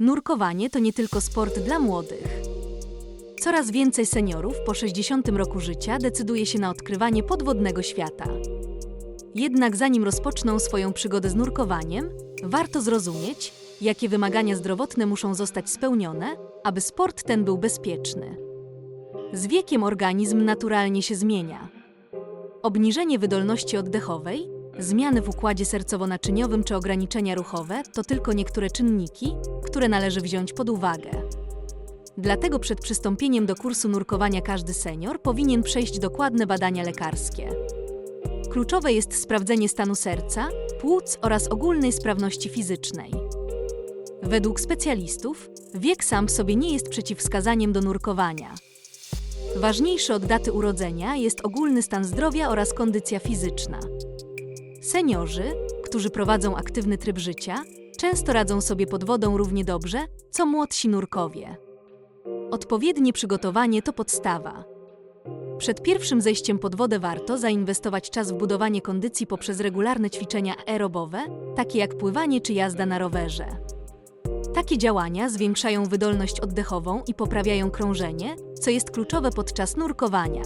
Nurkowanie to nie tylko sport dla młodych. Coraz więcej seniorów po 60 roku życia decyduje się na odkrywanie podwodnego świata. Jednak zanim rozpoczną swoją przygodę z nurkowaniem, warto zrozumieć, jakie wymagania zdrowotne muszą zostać spełnione, aby sport ten był bezpieczny. Z wiekiem organizm naturalnie się zmienia. Obniżenie wydolności oddechowej, zmiany w układzie sercowo-naczyniowym czy ograniczenia ruchowe to tylko niektóre czynniki, które należy wziąć pod uwagę. Dlatego przed przystąpieniem do kursu nurkowania każdy senior powinien przejść dokładne badania lekarskie. Kluczowe jest sprawdzenie stanu serca, płuc oraz ogólnej sprawności fizycznej. Według specjalistów, wiek sam w sobie nie jest przeciwwskazaniem do nurkowania. Ważniejszy od daty urodzenia jest ogólny stan zdrowia oraz kondycja fizyczna. Seniorzy, którzy prowadzą aktywny tryb życia, często radzą sobie pod wodą równie dobrze, co młodsi nurkowie. Odpowiednie przygotowanie to podstawa. Przed pierwszym zejściem pod wodę warto zainwestować czas w budowanie kondycji poprzez regularne ćwiczenia aerobowe, takie jak pływanie czy jazda na rowerze. Takie działania zwiększają wydolność oddechową i poprawiają krążenie, co jest kluczowe podczas nurkowania.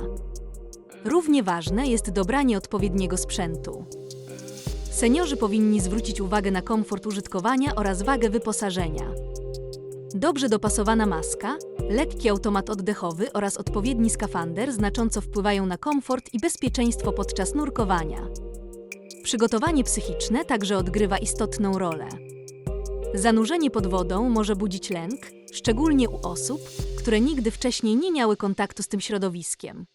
Równie ważne jest dobranie odpowiedniego sprzętu. Seniorzy powinni zwrócić uwagę na komfort użytkowania oraz wagę wyposażenia. Dobrze dopasowana maska, lekki automat oddechowy oraz odpowiedni skafander znacząco wpływają na komfort i bezpieczeństwo podczas nurkowania. Przygotowanie psychiczne także odgrywa istotną rolę. Zanurzenie pod wodą może budzić lęk, szczególnie u osób, które nigdy wcześniej nie miały kontaktu z tym środowiskiem.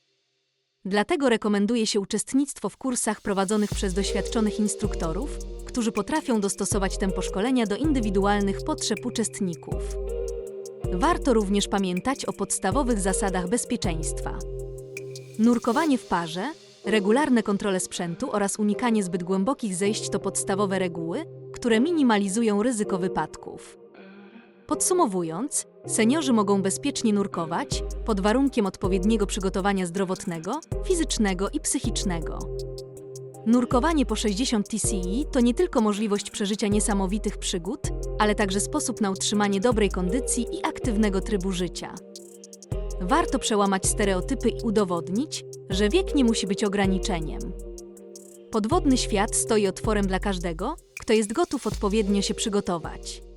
Dlatego rekomenduje się uczestnictwo w kursach prowadzonych przez doświadczonych instruktorów, którzy potrafią dostosować tempo szkolenia do indywidualnych potrzeb uczestników. Warto również pamiętać o podstawowych zasadach bezpieczeństwa. Nurkowanie w parze, regularne kontrole sprzętu oraz unikanie zbyt głębokich zejść to podstawowe reguły, które minimalizują ryzyko wypadków. Podsumowując, seniorzy mogą bezpiecznie nurkować pod warunkiem odpowiedniego przygotowania zdrowotnego, fizycznego i psychicznego. Nurkowanie po 60 TCI to nie tylko możliwość przeżycia niesamowitych przygód, ale także sposób na utrzymanie dobrej kondycji i aktywnego trybu życia. Warto przełamać stereotypy i udowodnić, że wiek nie musi być ograniczeniem. Podwodny świat stoi otworem dla każdego, kto jest gotów odpowiednio się przygotować.